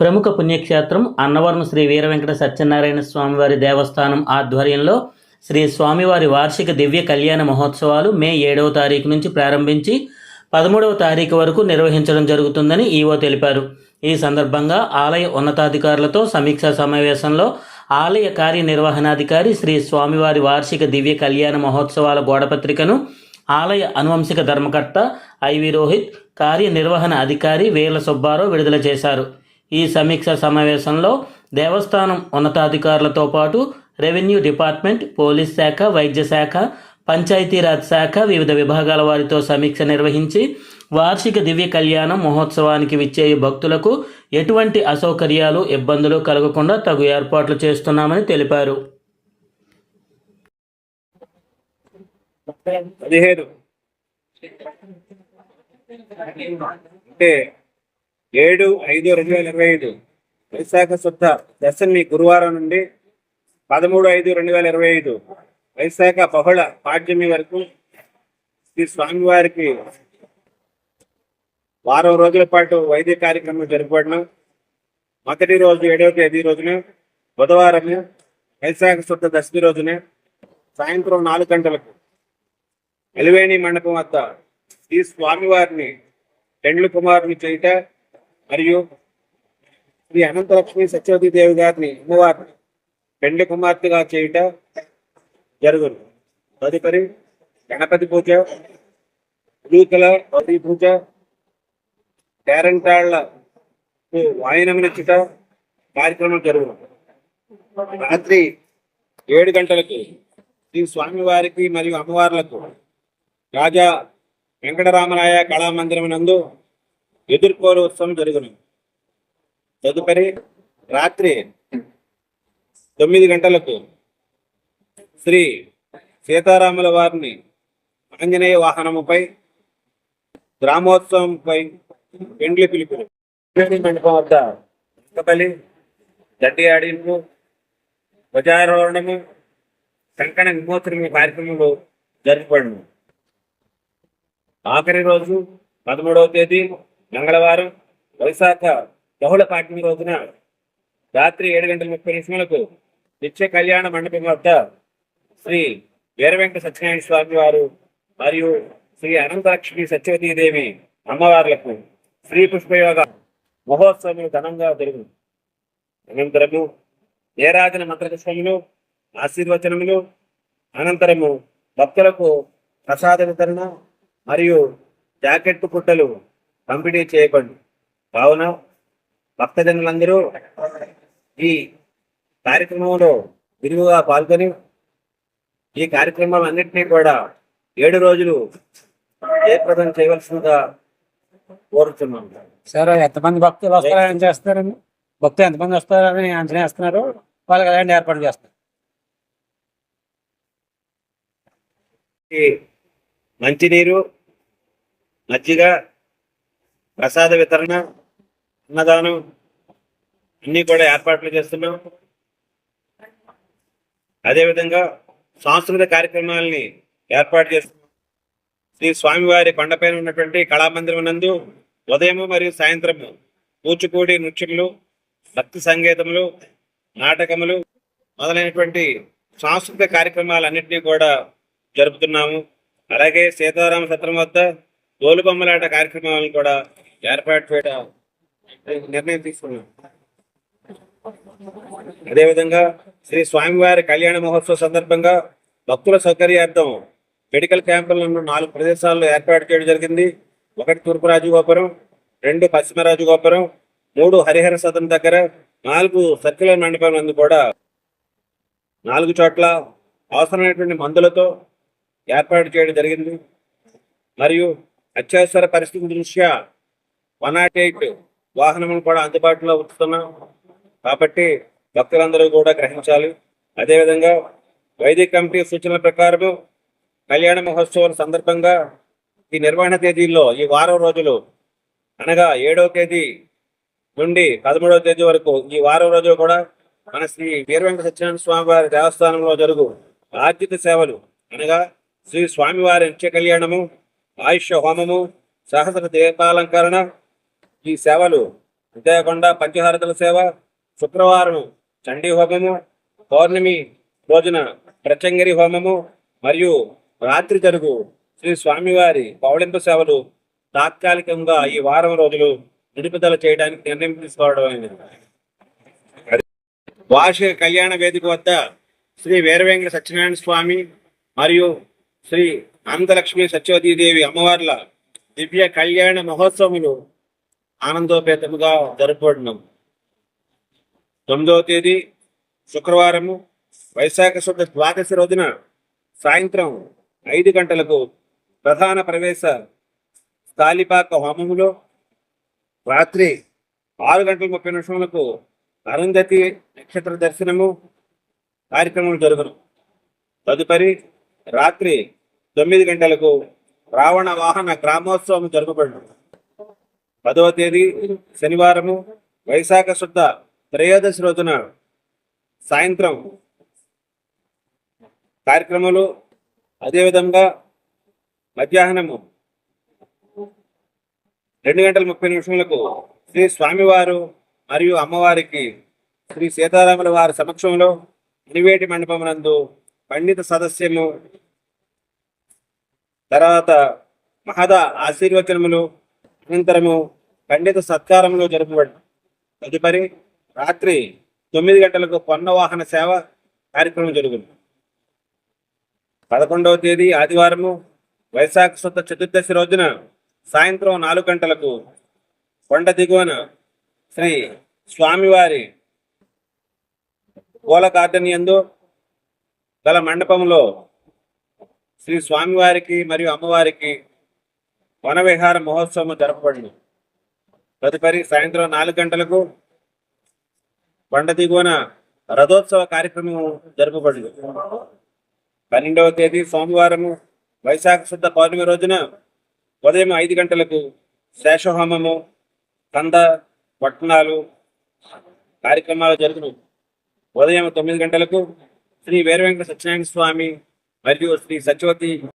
ప్రముఖ పుణ్యక్షేత్రం అన్నవరం శ్రీ వీర వెంకట సత్యనారాయణ స్వామివారి దేవస్థానం ఆధ్వర్యంలో శ్రీ స్వామివారి వార్షిక దివ్య కళ్యాణ మహోత్సవాలు మే ఏడవ తారీఖు నుంచి ప్రారంభించి పదమూడవ తారీఖు వరకు నిర్వహించడం జరుగుతుందని ఈవో తెలిపారు. ఈ సందర్భంగా ఆలయ ఉన్నతాధికారులతో సమీక్షా సమావేశంలో ఆలయ కార్యనిర్వహణాధికారి శ్రీ స్వామివారి వార్షిక దివ్య కళ్యాణ మహోత్సవాల గోడపత్రికను ఆలయ అనువంశిక ధర్మకర్త ఐవి రోహిత్ కార్యనిర్వహణ అధికారి వీర్ల సుబ్బారావు విడుదల చేశారు. ఈ సమీక్ష సమావేశంలో దేవస్థానం ఉన్నతాధికారులతో పాటు రెవెన్యూ డిపార్ట్మెంట్ పోలీస్ శాఖ వైద్య శాఖ పంచాయతీరాజ్ శాఖ వివిధ విభాగాల వారితో సమీక్ష నిర్వహించి వార్షిక దివ్య కళ్యాణం మహోత్సవానికి విచ్చేయ భక్తులకు ఎటువంటి అసౌకర్యాలు ఇబ్బందులు కలగకుండా తగు ఏర్పాట్లు చేస్తున్నామని తెలిపారు. అంటే ఏడు ఐదు రెండు వేల ఇరవై ఐదు. వైశాఖ శుద్ధ దశమి గురువారం నుండి పదమూడు ఐదు రెండు వేల ఇరవై ఐదు. వైశాఖ బహుళ పాడ్యమి వరకు శ్రీ స్వామివారికి వారం రోజుల పాటు వైద్య కార్యక్రమం జరపబడిన. మొదటి రోజు ఏడవ తేదీ రోజున బుధవారం వైశాఖ శుద్ధ దశమి రోజున సాయంత్రం నాలుగు గంటలకు ఎలివేణి మండపం వద్ద శ్రీ స్వామివారిని పెండ్లు కుమారుని చేయట మరియు శ్రీ అనంతలక్ష్మి సత్యవతి దేవి గారిని అమ్మవారిని పెండ్లి కుమార్తెగా చేయుట జరుగును. తదుపరి గణపతి పూజ ఉదూకల గౌరీ పూజ పేరంటాళ్ళ వాయనమినచ్చుట కార్యక్రమం జరుగును. రాత్రి ఏడు గంటలకు శ్రీ స్వామివారికి మరియు అమ్మవార్లకు రాజా వెంకటరామరాయ కళామందిరం నందు ఎదుర్కోలు ఉత్సవం జరుగును. తదుపరి రాత్రి తొమ్మిది గంటలకు శ్రీ సీతారాముల వారిని ఆంజనేయ వాహనముపై గ్రామోత్సవంపై పెండ్లి పిలుపులు మండపం వద్ద ఇంకపల్లి గడ్డి ఆడింపు ధ్వజారోహణము కంకణ విమోచన కార్యక్రమంలో జరపబడును. ఆఖరి రోజు పదమూడవ తేదీ మంగళవారం వైశాఖ బహుళ పాఠ్యం రోజున రాత్రి ఏడు గంటల ముప్పై నిమిషములకు నిత్య కళ్యాణ మండపం వద్ద శ్రీ వీరవెంకట సత్యనారాయణ స్వామి వారు మరియు శ్రీ అనంతలక్ష్మి సత్యవతీదేవి అమ్మవార్లకు శ్రీ పుష్పయోగ మహోత్సవం ఘనంగా జరుగును అనంతరము ఏరాజన మంత్రపుష్పములు ఆశీర్వచనములు అనంతరము భక్తులకు ప్రసాద వితరణ మరియు జాకెట్ పుట్టలు పంపిణీ చేయబడి కావున భక్తజనులందరూ ఈ కార్యక్రమంలో విరివిగా పాల్గొని ఈ కార్యక్రమాలన్నింటినీ కూడా ఏడు రోజులు జయప్రదం చేయవలసిందిగా కోరుతున్నాం సార్ ఎంతమంది భక్తులు వస్తారని చేస్తారండి భక్తులు ఎంతమంది వస్తారని అంచనా వేస్తున్నారు? వాళ్ళకి ఎలాంటి ఏర్పాటు చేస్తారు? ఈ మంచినీరు మజ్జిగ ప్రసాద వితరణ అన్నదానం అన్నీ కూడా ఏర్పాట్లు చేస్తున్నాం. అదేవిధంగా సాంస్కృతిక కార్యక్రమాలని ఏర్పాటు చేస్తున్నాం. శ్రీ స్వామివారి కొండపైన ఉన్నటువంటి కళామందిరం నందు ఉదయము మరియు సాయంత్రము కూచిపూడి నృత్యములు భక్తి సంగీతములు నాటకములు మొదలైనటువంటి సాంస్కృతిక కార్యక్రమాలన్నింటినీ కూడా జరుపుతున్నాము. అలాగే సీతారామ సత్రం వద్ద తోలుబొమ్మలాట కార్యక్రమాలను కూడా ఏర్పాటు చేయడం నిర్ణయం తీసుకున్నాం. అదేవిధంగా శ్రీ స్వామివారి కళ్యాణ మహోత్సవ సందర్భంగా భక్తుల సౌకర్యార్థం మెడికల్ క్యాంపులను నాలుగు ప్రదేశాల్లో ఏర్పాటు చేయడం జరిగింది. ఒకటి తూర్పు రాజగోపురం రెండు పశ్చిమ రాజగోపురం మూడు హరిహర సదన్ దగ్గర నాలుగు సర్క్యులర్ మండపం నందు కూడా నాలుగు చోట్ల అవసరమైనటువంటి మందులతో ఏర్పాటు చేయడం జరిగింది. మరియు అత్యవసర పరిస్థితి దృష్ట్యా వన్ నాట్ ఎయిట్ వాహనములు కూడా అందుబాటులో ఉంచుతున్నాం. కాబట్టి భక్తులందరూ కూడా గ్రహించాలి. అదేవిధంగా వైదిక కమిటీ సూచనల ప్రకారం కళ్యాణ మహోత్సవం సందర్భంగా ఈ నిర్వహణ తేదీల్లో ఈ వారం రోజులు అనగా ఏడవ తేదీ నుండి పదమూడవ తేదీ వరకు ఈ వారం రోజులు కూడా మన శ్రీ వీరవెంకట సత్యనారాయణ స్వామి వారి దేవస్థానంలో జరుగు ఆర్జిత సేవలు అనగా శ్రీ స్వామివారి నిత్య కళ్యాణము ఆయుష్య హోమము సహస్ర దీపాలంకరణ ఈ సేవలు. అంతేకాకుండా పంచహారతల సేవ శుక్రవారం చండీ హోమము పౌర్ణమి రోజున ప్రచంగరి హోమము మరియు రాత్రి జరుగు శ్రీ స్వామివారి పౌళింపు సేవలు తాత్కాలికంగా ఈ వారం రోజులు నిలుపుదల చేయడానికి నిర్ణయం తీసుకోవడం వార్షిక కళ్యాణ వేదిక వద్ద శ్రీ వీరవేంకట సత్యనారాయణ స్వామి మరియు శ్రీ అనంతలక్ష్మి సత్యవతీదేవి అమ్మవార్ల దివ్య కళ్యాణ మహోత్సవములు ఆనందోపేతముగా జరుపుకుంటున్నాం తొమ్మిదవ తేదీ శుక్రవారము వైశాఖ శుద్ధ ద్వాదశి రోజున సాయంత్రం ఐదు గంటలకు ప్రధాన ప్రవేశ స్థాలిపాక హోమములో రాత్రి ఆరు గంటల ముప్పై నిమిషములకు అరుంధతి నక్షత్ర దర్శనము కార్యక్రమం జరుగును. తదుపరి రాత్రి తొమ్మిది గంటలకు రావణ వాహన గ్రామోత్సవం జరగబడును పదవ తేదీ శనివారము. వైశాఖ శుద్ధ త్రయోదశి రోజున సాయంత్రం కార్యక్రమాలు అదేవిధంగా మధ్యాహ్నము రెండు గంటల ముప్పై నిమిషములకు శ్రీ స్వామివారు మరియు అమ్మవారికి శ్రీ సీతారాముల వారి సమక్షంలో ఇనివేటి మండపమునందు పండిత సదస్యము. తర్వాత మహద ఆశీర్వచనములు. అనంతరము పండిత సత్కారంలో జరపబడి తదుపరి రాత్రి తొమ్మిది గంటలకు పొన్న వాహన సేవ కార్యక్రమం జరుగును పదకొండవ తేదీ ఆదివారము వైశాఖ శుద్ధ చతుర్దశి రోజున సాయంత్రం నాలుగు గంటలకు కొండ దిగువన శ్రీ స్వామివారి పూల గార్డెన్ గల మండపంలో శ్రీ స్వామివారికి మరియు అమ్మవారికి వనవిహార మహోత్సవం జరపబడింది. తదుపరి సాయంత్రం నాలుగు గంటలకు బండ దిగువన రథోత్సవ కార్యక్రమం జరపబడింది. పన్నెండవ తేదీ సోమవారము వైశాఖ శుద్ధ పౌర్ణమి రోజున ఉదయం ఐదు గంటలకు శేషహోమము కంద పట్టణాలు కార్యక్రమాలు జరుగును. ఉదయం తొమ్మిది గంటలకు శ్రీ వీరవెంకట సత్యనారాయణ స్వామి మరియు శ్రీ సత్యవతి